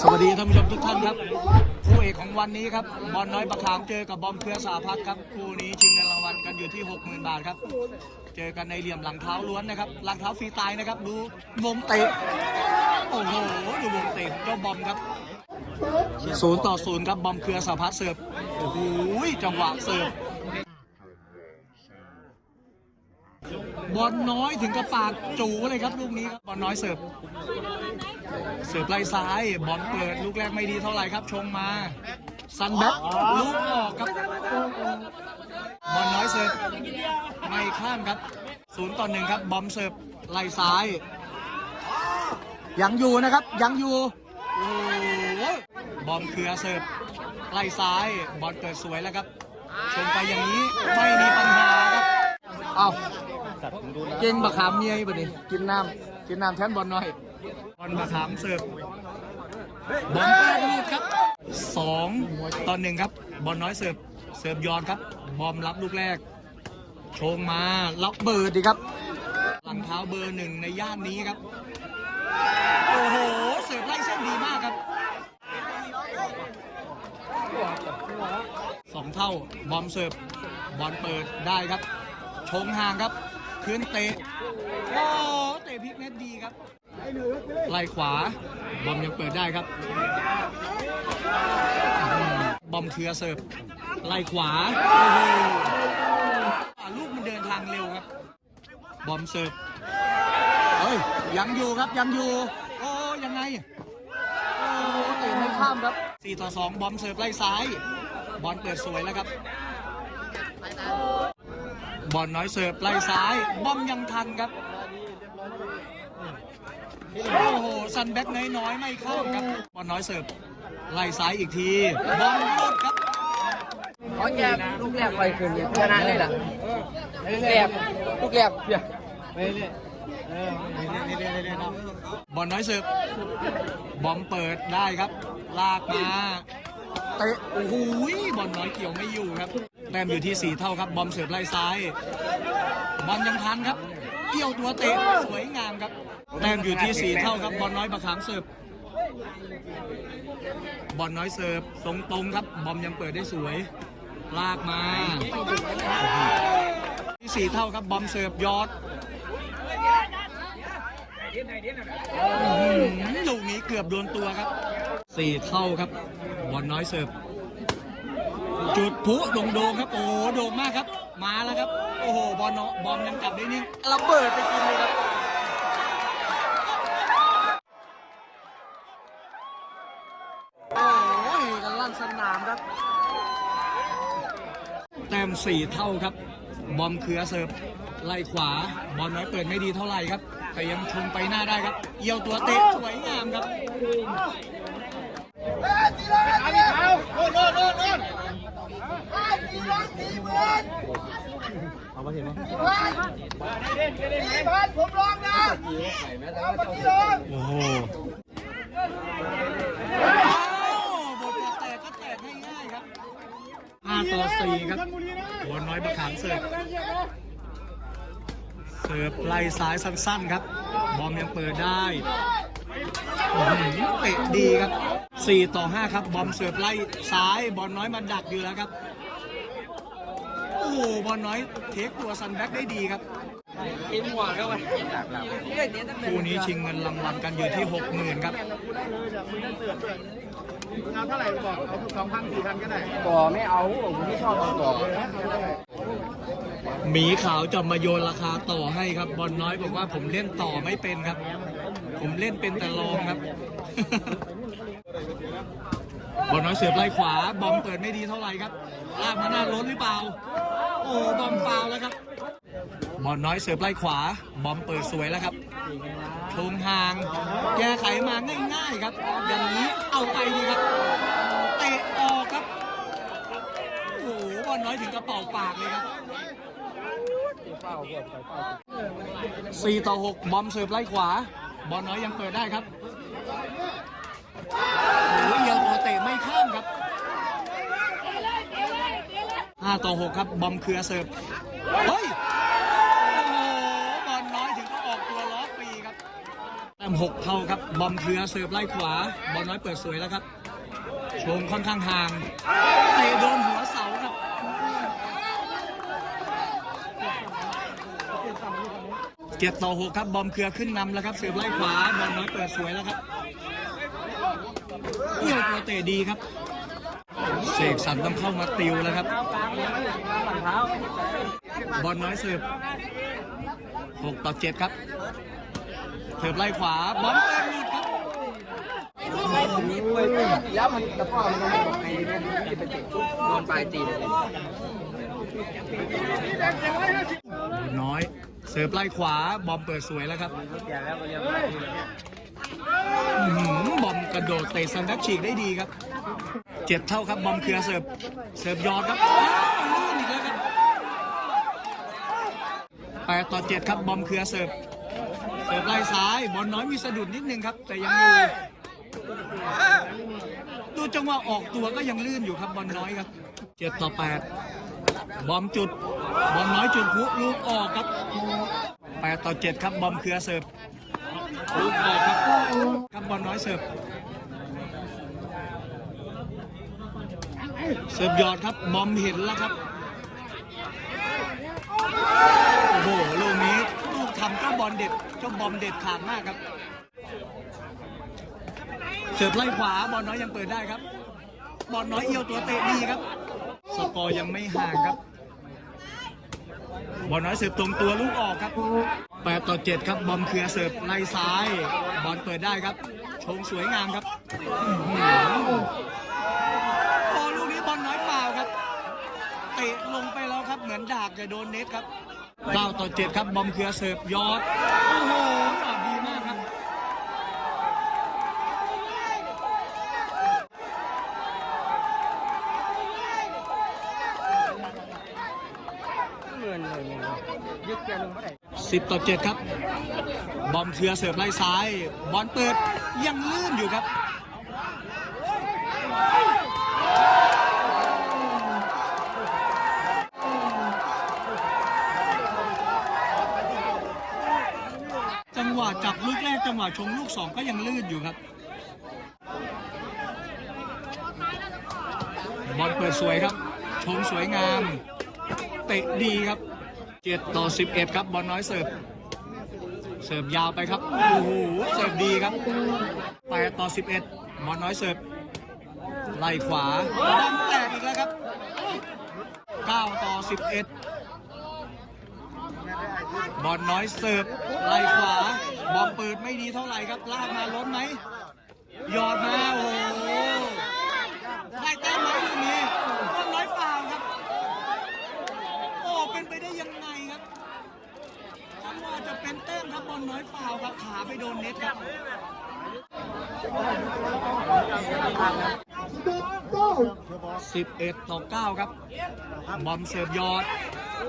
สวัสดีท่านผู้ชมทุกท่านครับ คู่เอกของวันนี้ครับ บอลน้อยประขามเจอกับบอมเครือสาพัฒน์ครับ คู่นี้ชิงเงินรางวัลกันอยู่ที่ 60,000 บาทครับ เจอกันในเหลี่ยมหลังเท้าล้วนนะครับ หลังเท้าฟรีตล์นะครับ ดูวงเตะ โอ้โห ดูวงเตะเจ้าบอมครับศูนย์ต่อศูนย์ครับ บอมเครือสาพัฒน์เสิร์ฟ โอ้โห จังหวะเสิร์ฟ บอลน้อยถึงกระปากจูเลยครับลูกนี้ครับบอลน้อยเสิร์ฟเสิร์ฟไล่ซ้ายบอลเปิดลูกแรกไม่ดีเท่าไหร่ครับชงมาซันแบ็คลูกออกครับบอลน้อยเสิร์ฟไม่ข้ามครับศูนย์ต่อหนึ่งครับบอมเสิร์ฟไล่ซ้าย ยังอยู่นะครับยังอยู่โอ้โหบอมเครือเสิร์ฟไล่ซ้ายบอลเปิดสวยแล้วครับชงไปอย่างนี้ไม่มีปัญหาครับเอา เก่งบะขามเมียบ่นี่กินน้ำกินน้ำแทนบอลน้อยบอลมาถามเสิร์ฟบอลแรกลูกครับสองต่อหนึ่งครับ บอลน้อยเสิร์ฟเสิร์ฟย้อนครับ บอมรับลูกแรก โชงมารับเบอร์ดีครับ หลังเท้าเบอร์หนึ่งในย่านนี้ครับ โอ้โห เสิร์ฟไล่เส้นดีมากครับสองเท่าบอมเสิร์ฟบอลเปิดได้ครับ ชงห่างครับ คืนเตะโอ้เตะพลิกเน็ตดีครับไล่ขวา บอมยังเปิดได้ครับ บอมเครือเสิร์ฟไล่ขวาลูกมันเดินทางเร็วครับ บอมเสิร์ฟเฮ้ยยังอยู่ครับยังอยู่ โอ้ยังไงโอ้เตะไม่ข้ามครับ4ต่อ2บอมเสิร์ฟไล่ซ้าย บอลเปิดสวยแล้วครับ บอลน้อยเสิร์ฟไล่ซ้ายบอมยังทันครับ โอ้โหซันแบ็กน้อยๆไม่เข้าครับบอลน้อยเสิร์ฟไล่ซ้ายอีกทีบอลหลุดครับขอแกลูกแรกไปคืนเนี่ยชนะเลยล่ะลูกแรกลูกแรกเดี๋ยวบอลน้อยเสิร์ฟบอมเปิดได้ครับ ลากมาเตะโอ้โหบอลน้อยเกี่ยวไม่อยู่ครับ แต้มอยู่ที่สี่เท่าครับ บอมเสิร์ฟไล่ซ้าย บอลยังทันครับเกี่ยวตัวเตะสวยงามครับแต้มอยู่ที่สี่เท่าครับ บอลน้อยประขามเสิร์ฟบอลน้อยเสิร์ฟตรงตรงครับ บอมยังเปิดได้สวย ลากมาที่สี่เท่าครับ บอมเสิร์ฟยอดลูกนี้เกือบโดนตัวครับสี่เท่าครับ บอลน้อยเสิร์ฟ จุดพลุโด่งโดงครับ โอ้โหโด่งมากครับ มาแล้วครับ โอ้โห บอลเนาะบอมยังกลับได้นิ่งระเบิดไปกินเลยครับโอ้ยกันลั่นสนามครับ แต้มสี่เท่าครับ บอมเครือเสิร์ฟไล่ขวา บอลน้อยเปิดไม่ดีเท่าไหร่ครับแต่ยังชงไปหน้าได้ครับ เอี่ยวตัวเตะสวยงามครับ ผมลองนะเอามาที่ลงโอ้โหบทแตกก็แตกง่ายๆครับ5ต่อ4ครับบอลน้อยประขามเสิร์ฟเสิร์ฟไล่ซ้ายสั้นๆครับ บอมยังเปิดได้เตะดีครับ 4 ต่อ 5 ครับ บอมเสิร์ฟไล่ซ้าย บอลน้อยมาดักอยู่แล้วครับ หบอลน้อยเทคตัวซันแบ็กได้ดีครับกินหัวเข้าไปคู่นี้ชิงเงินรางวัลกันอยู่ที่60,000ครับเอาเท่าไหร่บอกเอาสองพันสี่พันก็ได้ต่อไม่เอาผมไม่ชอบเอาต่อหมีขาวจะมาโยนราคาต่อให้ครับ บอลน้อยบอกว่าผมเล่นต่อไม่เป็นครับ ผมเล่นเป็นแต่รองครับ บอลน้อยเสือบไล่ขวา บอมเปิดไม่ดีเท่าไหร่ครับลากมาหน้ารถหรือเปล่า โอ้บอมฟาวแล้วครับบอลน้อยเสือบไล่ขวา บอมเปิดสวยแล้วครับทงห่าง แก้ไขมาง่ายๆครับ อย่างนี้เอาไปดีครับ เตะออกครับ โอ้โหบอลน้อยถึงกระเป๋าปากเลยครับสี่ต่อหกบอมเสิร์ฟไล่ขวา บอลน้อยยังเปิดได้ครับโอ้ยเอียวตัวเตะไม่ข้ามครับ ห้าต่อหกครับ บอมเครือเสิร์ฟ เฮ้ย โอ้โห บอลน้อยถึงก็ออกตัวล้อฟรีครับแต่หกเท่าครับ บอมเคือเสิร์ฟไล่ขวา บอลน้อยเปิดสวยแล้วครับชงค่อนข้างห่างเตะโดนหัวเสาครับเจ็ดต่อหกครับ บอมเคือขึ้นนำแล้วครับ เสิร์ฟไล่ขวา บอลน้อยเปิดสวยแล้วครับเอี่ยวตัวเตะดีครับ เสกสรรต้องเข้ามาติวแล้วครับ บอลน้อยเสิร์ฟหกต่อเจ็ดครับเสิร์ฟไล่ขวา บอลเปิดหลุดครับแล้วมันตะพ่อมันไม่บอกใครเลยนะที่ไปเตะปุ๊บโดนปลายตีเลยน้อย เสิร์ฟไล่ขวา บอมเปิดสวยแล้วครับแก่แล้วก็เรียกอื้อหือบอมกระโดดเตะซันดักฉีกได้ดีครับ เจ็ดเท่าครับบอมเคลียร์เสิร์ฟเสิร์ฟยอดครับอ้าวลื่นอีกแล้วครับแปดต่อเจ็ดครับบอมเคลียร์เสิร์ฟเสิร์ฟไล่ซ้ายบอลน้อยมีสะดุดนิดนึงครับ แต่ยังอยู่ดูจังหวะออกตัวก็ยังลื่นอยู่ครับบอลน้อยครับเจ็ดต่อแปดบอมจุดบอลน้อยจุดพุลูกออกครับแปดต่อเจ็ดครับบอมเคลียร์เสิร์ฟลูกออกครับครับบอลน้อยเสิร์ฟ เสิร์ฟยอดครับบอมเห็นแล้วครับโอ้โหลูกนี้ลูกทำเจ้าบอลเด็ดเจ้าบอมเด็ดขาดมากครับ เสิร์ฟไล่ขวาบอลน้อยยังเปิดได้ครับ บอลน้อยเอียวตัวเตะดีครับ สกอร์ยังไม่ห่างครับ บอลน้อยเสิร์ฟตรงตัวลูกออกครับ8ต่อ7ครับบอมเคลียร์เสิร์ฟไล่ซ้าย บอลเปิดได้ครับ ชงสวยงามครับอื้อหือพอลูกนี้บอลน้อยเปล่าครับ เตะลงไปแล้วครับ เหมือนดากจะโดนเน็ตครับ9ต่อ7ครับบอมเคลียร์เสิร์ฟยอดโอ้โหดอกดีมากครับเงินเลยยึดแกลงเมื่อไหร่10ต่อ7ครับ บอมเคลียร์เสิร์ฟไล่ซ้าย บอลเปิดยังลื่นอยู่ครับ จังหวะจับลูกแรกจังห วะชงลูกสองก็ยังลื่นอยู่ครับบอลเปิดสวยครับ ชงสวยงาม เตะดีครับ7ต่อ11ครับบอลน้อยเสิร์ฟเสิร์ฟยาวไปครับโอ้โหเสิร์ฟดีครับ8ต่อ11บเอ็ดบอลน้อยเสิร์ฟไล่ขวาบอลแตกอีกแล้วครับ9ต่อ11บเอ็ด บอลน้อยเสิร์ฟไล่ขวา บอลเปิดไม่ดีเท่าไหร่ครับ ลากมาล้นไหมหยอดมาโอ้โหได้แต้มไหมลูกนี้บอลน้อยฟาวครับ โอ้เป็นไปได้ยังไงครับจังหวะจะเป็นแต้มครับบอลน้อยฟาวครับขาไปโดนเน็ตครับ11ต่อ9ครับ บอมเสิร์ฟยอดอื้อหือ ม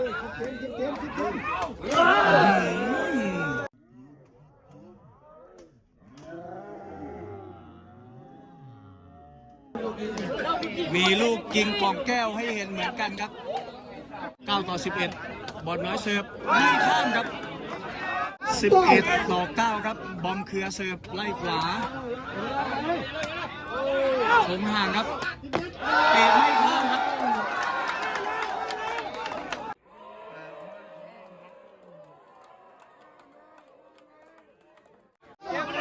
ีลูกยิงกล่องแก้วให้เห็นเหมือนกันครับ 9 ต่อ 11 บอลน้อยเสิร์ฟไม่ข้ามครับ 11 ต่อ 9 ครับ บอมเครือเสิร์ฟไล่ขวาชงห่างครับ เตะไม่ข้ามครับ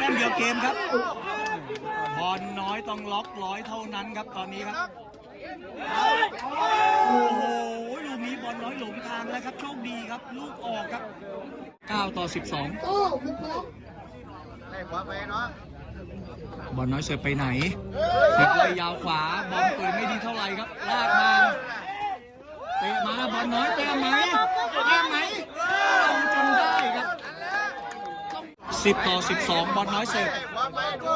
แต้ มเดียวเกมครับ บอลน้อยต้องล็อกร้อยเท่านั้นครับตอนนี้ครับ โอ้โห ลูกนี้บอลน้อยหลงทางแล้วครับ โชคดีครับ ลูกออกครับ 9 ต่อ 12ให้ขวาไปเนาะบอลน้อยเสิร์ฟไปไหนเสิร์ฟเลยยาวขวา บอลเปิดไม่ดีเท่าไหร่ครับ ลากมา เตะมา บอลน้อยเตะไหมเตะไหมเอาจนได้ครับ 10 ต่อ 12 บอลน้อยเสิร์ฟขวาไปดู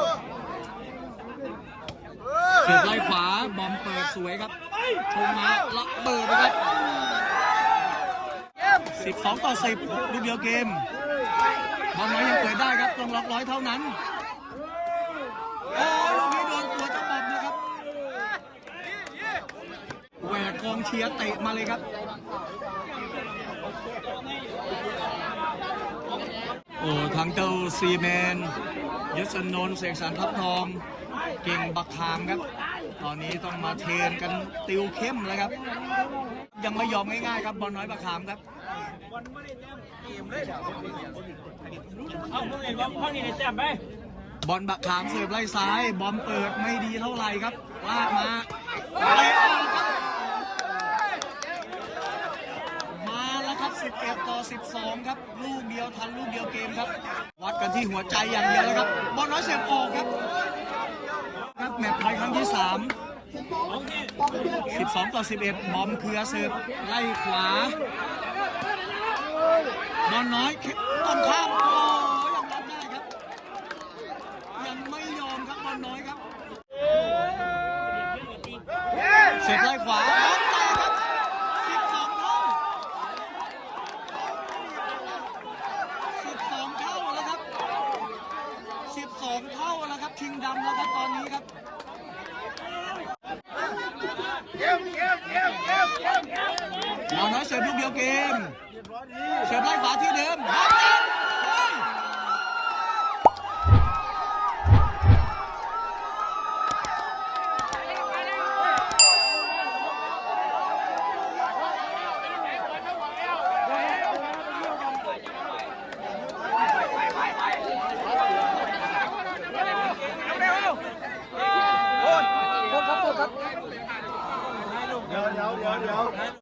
เสิร์ฟไล่ขวา บอมเปิดสวยครับชงมาละเบิดนะครับ 12 ต่อ 10ลูกเดียวเกม บอลน้อยยังเปิดได้ครับ ต้องล็อกร้อยเท่านั้น โอ้ลูกนี้โดนตัวเจ้าบอมนะครับแหวกกองเชียร์เตะมาเลยครับ โอ้ทางเจ้าซีแมนยศนนท์เสกสรรทับทอง เก่งบักขามครับ ตอนนี้ต้องมาเทรนกันติวเข้มเลยครับ ยังไม่ยอมง่ายๆครับบอลน้อยบักขามครับเอาพวกนี้พวกนี้ในแต้มไปบอลบักขามเสิร์ฟไล่ซ้าย บอลเปิดไม่ดีเท่าไหร่ครับลากมาเตะออกครับมาแล้วครับ 11 ต่อ 12 ครับ ลูกเดียวทันลูกเดียวเกมครับ วัดกันที่หัวใจอย่างเดียวแล้วครับบอลน้อยเสียบออกครับครับแมตช์ไทยครั้งที่ 3 12 ต่อ 11 บอมเครือเสิร์ฟไล่ขวาบอลน้อยต้องข้ามโอ้ยังรับได้ครับ ยังไม่ยอมครับบอลน้อยครับ เสียบไล่ขวาบอลแตกครับ 12 เท่า 12 เท่าแล้วครับ 12 เท่าแล้วครับ ชิงดำแล้วครับตอนนี้ครับเกมเกมเกมเกมเกมบอลน้อยเสิร์ฟลูกเดียวเกม เสิร์ฟไล่ขวาที่เดิมบอล